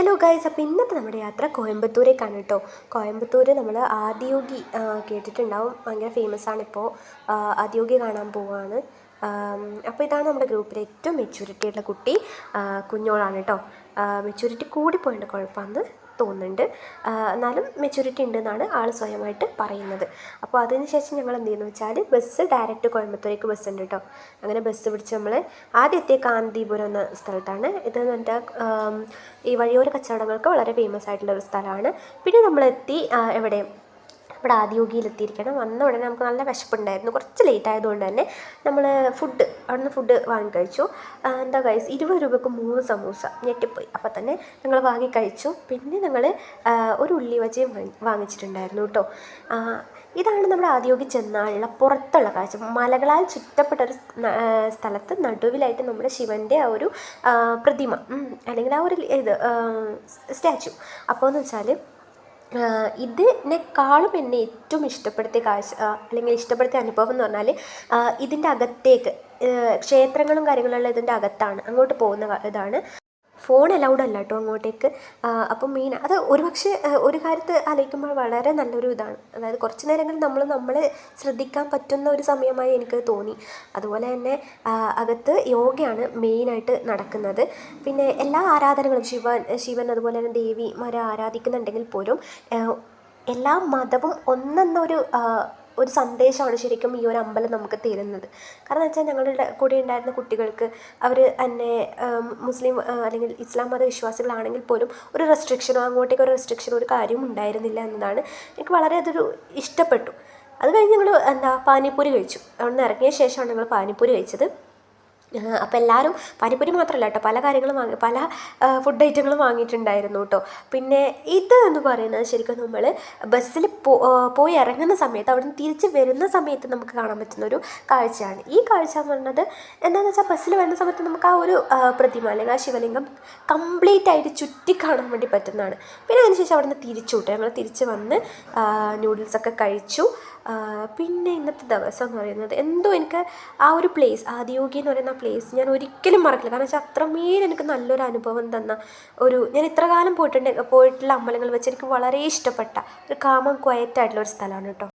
Hello guys അപ്പോൾ ഇന്നത്തെ നമ്മുടെ യാത്ര കോയമ്പത്തൂരേക്കാണ് കേട്ടോ. കോയമ്പത്തൂർ നമ്മൾ ആദിയോഗി കേട്ടിട്ടുണ്ടാവും. ഭയങ്കര ഫേമസ് ആണിപ്പോൾ ആദിയോഗി കാണാൻ പോവുകയാണ് അപ്പോൾ ഇതാണ് നമ്മുടെ ഗ്രൂപ്പിലെ ഏറ്റവും മെച്യൂരിറ്റി ഉള്ള കുട്ടി കുഞ്ഞോളാണ് കേട്ടോ. മെച്യൂരിറ്റി കൂടിപ്പോയതിന്റെ കുഴപ്പമാണെന്ന് തോന്നുന്നുണ്ട്. എന്നാലും മെച്യൂരിറ്റി ഉണ്ടെന്നാണ് ആൾ സ്വയമായിട്ട് പറയുന്നത്. അപ്പോൾ അതിന് ശേഷം ഞങ്ങൾ എന്ത് ചെയ്യുന്നു വെച്ചാൽ ബസ് ഡയറക്റ്റ് കോയമ്പത്തൂരേക്ക് ബസ് ഉണ്ട് കേട്ടോ അങ്ങനെ ബസ് പിടിച്ച് നമ്മൾ ആദ്യത്തെ കാന്തിപുരം എന്ന സ്ഥലത്താണ്. ഇത് എന്റെ ഈ വഴിയോര കച്ചവടങ്ങൾക്ക് വളരെ ഫേമസ് ആയിട്ടുള്ള ഒരു സ്ഥലമാണ്. പിന്നെ നമ്മളെത്തി എവിടെ? ഇവിടെ ആദിയോഗിയിലെത്തിയിരിക്കണം. വന്ന ഉടനെ നമുക്ക് നല്ല വിശപ്പുണ്ടായിരുന്നു. കുറച്ച് ലേറ്റ് ആയതുകൊണ്ട് തന്നെ നമ്മൾ ഫുഡ് അവിടുന്ന് ഫുഡ് വാങ്ങി കഴിച്ചു. എന്താ കഴിച്ച് ഇരുപത് രൂപയ്ക്ക് മൂന്ന് സമൂസ ഞെട്ടിപ്പോയി. അപ്പോൾ തന്നെ ഞങ്ങൾ വാങ്ങി കഴിച്ചു. പിന്നെ ഞങ്ങൾ ഒരു ഉള്ളി വച്ചയും വാങ്ങിച്ചിട്ടുണ്ടായിരുന്നു കേട്ടോ ഇതാണ് നമ്മുടെ ആദിയോഗി ചെന്നാലുള്ള പുറത്തുള്ള കാഴ്ച. മലകളാൽ ചുറ്റപ്പെട്ട ഒരു സ്ഥലത്ത് നടുവിലായിട്ട് നമ്മുടെ ശിവന്റെ ആ ഒരു പ്രതിമ അല്ലെങ്കിൽ ആ ഒരു ഇത് സ്റ്റാച്ചു. അപ്പോൾ എന്ന് വെച്ചാൽ ഇതിനേക്കാളും എന്നെ ഏറ്റവും ഇഷ്ടപ്പെടുത്തിയ കാഴ്ച അല്ലെങ്കിൽ ഇഷ്ടപ്പെടുത്തിയ അനുഭവം എന്ന് പറഞ്ഞാൽ ഇതിന്റെ അകത്തേക്ക് ക്ഷേത്രങ്ങളും കാര്യങ്ങളുള്ള ഇതിന്റെ അകത്താണ് അങ്ങോട്ട് പോകുന്ന ഇതാണ്. ഫോൺ അലൗഡ് അല്ല കേട്ടോ അങ്ങോട്ടേക്ക്. അപ്പം മെയിൻ അത് ഒരുപക്ഷെ ഒരു കാര്യത്ത് ആലോചിക്കുമ്പോൾ വളരെ നല്ലൊരു ഇതാണ്. അതായത് കുറച്ച് നേരങ്ങളിൽ നമ്മൾ നമ്മളെ ശ്രദ്ധിക്കാൻ പറ്റുന്ന ഒരു സമയമായി എനിക്ക് തോന്നി. അതുപോലെ തന്നെ അകത്ത് യോഗയാണ് മെയിനായിട്ട് നടക്കുന്നത്. പിന്നെ എല്ലാ ആരാധനകളും ശിവൻ ശിവൻ അതുപോലെ തന്നെ ദേവിമാരെ ആരാധിക്കുന്നുണ്ടെങ്കിൽ പോലും എല്ലാ മതവും ഒന്നെന്നൊരു ഒരു സന്ദേശമാണ് ശരിക്കും ഈ ഒരു അമ്പലം നമുക്ക് തരുന്നത്. കാരണം വെച്ചാൽ ഞങ്ങളുടെ കൂടെ ഉണ്ടായിരുന്ന കുട്ടികൾക്ക് അവർ തന്നെ മുസ്ലിം അല്ലെങ്കിൽ ഇസ്ലാം മത വിശ്വാസികളാണെങ്കിൽ പോലും ഒരു റെസ്ട്രിക്ഷനോ അങ്ങോട്ടേക്ക് ഒരു റെസ്ട്രിക്ഷനോ ഒരു കാര്യവും ഉണ്ടായിരുന്നില്ല എന്നതാണ് എനിക്ക് വളരെ അതൊരു ഇഷ്ടപ്പെട്ടു. അത് കഴിഞ്ഞ് ഞങ്ങൾ എന്താ പാനിപ്പൂരി കഴിച്ചു. അവിടെ നിന്ന് ഇറങ്ങിയ ശേഷമാണ് ഞങ്ങൾ പാനിപ്പൂരി കഴിച്ചത്. അപ്പോൾ എല്ലാവരും പാനിപ്പൂരി മാത്രമല്ല കേട്ടോ പല കാര്യങ്ങളും വാങ്ങി പല ഫുഡ് ഐറ്റങ്ങളും വാങ്ങിയിട്ടുണ്ടായിരുന്നു കേട്ടോ പിന്നെ ഇത് എന്ന് പറയുന്നത് ശരിക്കും നമ്മൾ ബസ്സിൽ പോയി ഇറങ്ങുന്ന സമയത്ത് അവിടെ നിന്ന് തിരിച്ച് വരുന്ന സമയത്ത് നമുക്ക് കാണാൻ പറ്റുന്ന ഒരു കാഴ്ചയാണ്. ഈ കാഴ്ച എന്ന് പറയുന്നത് എന്താണെന്ന് വെച്ചാൽ ബസ്സിൽ വരുന്ന സമയത്ത് നമുക്ക് ആ ഒരു പ്രതിമ അല്ലെങ്കിൽ ആ ശിവലിംഗം കംപ്ലീറ്റ് ആയിട്ട് ചുറ്റി കാണാൻ വേണ്ടി പറ്റുന്നതാണ്. പിന്നെ അതിനുശേഷം അവിടെ നിന്ന് തിരിച്ചു കിട്ടും ഞങ്ങൾ തിരിച്ച് വന്ന് നൂഡിൽസൊക്കെ കഴിച്ചു. പിന്നെ ഇന്നത്തെ ദിവസം എന്ന് പറയുന്നത് എന്തോ എനിക്ക് ആ ഒരു പ്ലേസ് ആദിയോഗി എന്ന് പറയുന്ന പ്ലേസ് ഞാൻ ഒരിക്കലും മറക്കില്ല. കാരണം വെച്ചാൽ അത്രമേൽ എനിക്ക് നല്ലൊരു അനുഭവം തന്ന ഒരു ഞാൻ ഇത്ര കാലം പോയിട്ടുണ്ട് പോയിട്ടുള്ള അമ്പലങ്ങൾ വെച്ച് എനിക്ക് വളരെ ഇഷ്ടപ്പെട്ട ഒരു കാമം ക്വയറ്റ് ആയിട്ടുള്ള ഒരു സ്ഥലമാണ് കേട്ടോ